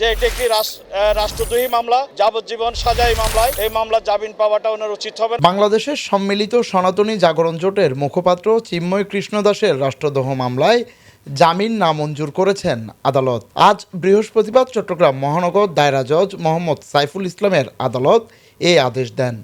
যে এটি একটি রাষ্ট্রদ্রোহী মামলা, যাবজ্জীবন সাজাই মামলায়, এই মামলা জামিন পাওয়াটা ওনার উচিত হবে। বাংলাদেশের সম্মিলিত সনাতনী জাগরণ জোটের মুখপাত্র চিন্ময় কৃষ্ণ দাসের রাষ্ট্রদ্রোহ মামলায় জামিন নামঞ্জুর করেছেন আদালত। আজ বৃহস্পতিবার চট্টগ্রাম মহানগর দায়রা জজ মোহাম্মদ সাইফুল ইসলামের আদালত এই আদেশ দেন।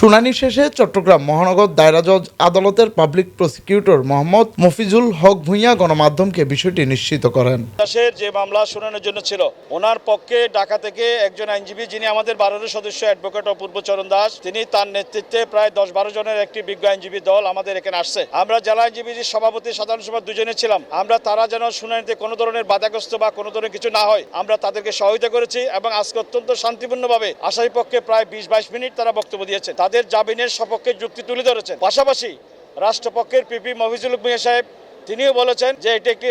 শুনানি শেষে চট্টগ্রাম মহানগর দায়রা জজ আদালতের পাবলিক প্রসিকিউটর মোহাম্মদ মফিজুল হক ভূঁইয়া গণমাধ্যমকে বিষয়টি নিশ্চিত করেন। দাসের যে মামলা শুনানোর জন্য ছিল, ওনার পক্ষে ঢাকা থেকে একজন আইনজীবী যিনি আমাদের বারোর সদস্য অ্যাডভোকেট অপূর্ব চরণ দাস, তিনি তার নেতৃত্বে প্রায় দশ বারো জনের একটি বিজ্ঞ আইনজীবী দল আমাদের এখানে আসছে। আমরা জেলা আইনজীবীর সভাপতি, সাধারণ সভা দুজনে ছিলাম। আমরা তারা যেন শুনানিতে কোনো ধরনের বাধাগ্রস্ত বা কোনো ধরনের কিছু না হয়, আমরা তাদেরকে সহায়তা করেছি এবং আজকে অত্যন্ত শান্তিপূর্ণভাবে আসামি পক্ষে প্রায় বিশ বাইশ মিনিট তারা বক্তব্য দিয়েছে। তাদের জামিনের সপক্ষে যুক্তি তুলে ধরেছেন। পাশাপাশি রাষ্ট্রপক্ষের পিপি মফিজুল মিয়া সাহেব, তিনিও বলেছেন যে এটি একটি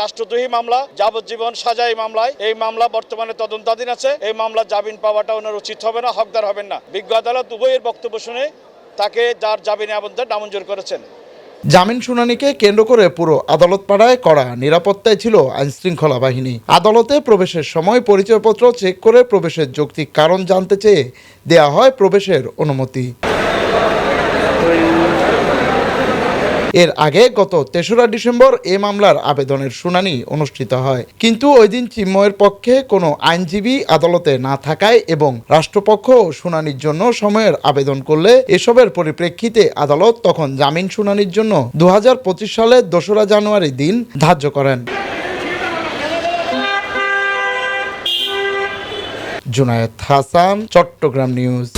রাষ্ট্রদ্রোহী মামলা, যাবজ্জীবন সাজা এই মামলায়। এই মামলা বর্তমানে তদন্তাধীন আছে। এই মামলা জামিন পাওয়াটা ওনার উচিত হবে না, হকদার হবেন না। বিজ্ঞ আদালত উভয়ের বক্তব্য শুনে তাকে যার জামিনে আবদ্ধ নামঞ্জুর করেছেন। জামিন শুনানিকে কেন্দ্র করে পুরো আদালত পাড়ায় করা নিরাপত্তায় ছিল আইনশৃঙ্খলা বাহিনী। আদালতে প্রবেশের সময় পরিচয়পত্র চেক করে প্রবেশের যৌক্তিক কারণ জানতে চেয়ে দেয়া হয় প্রবেশের অনুমতি। এর আগে গত তেসরা ডিসেম্বর এ মামলার আবেদনের শুনানি অনুষ্ঠিত হয়। কিন্তু ওই দিন চিন্ময়ের পক্ষে কোনো আইনজীবী আদালতে না থাকায় এবং রাষ্ট্রপক্ষ শুনানির জন্য সময়ের আবেদন করলে এসবের পরিপ্রেক্ষিতে আদালত তখন জামিন শুনানির জন্য দু হাজার পঁচিশ সালের দোসরা জানুয়ারি দিন ধার্য করেন। জুনায়েদ হাসান, চট্টগ্রাম নিউজ।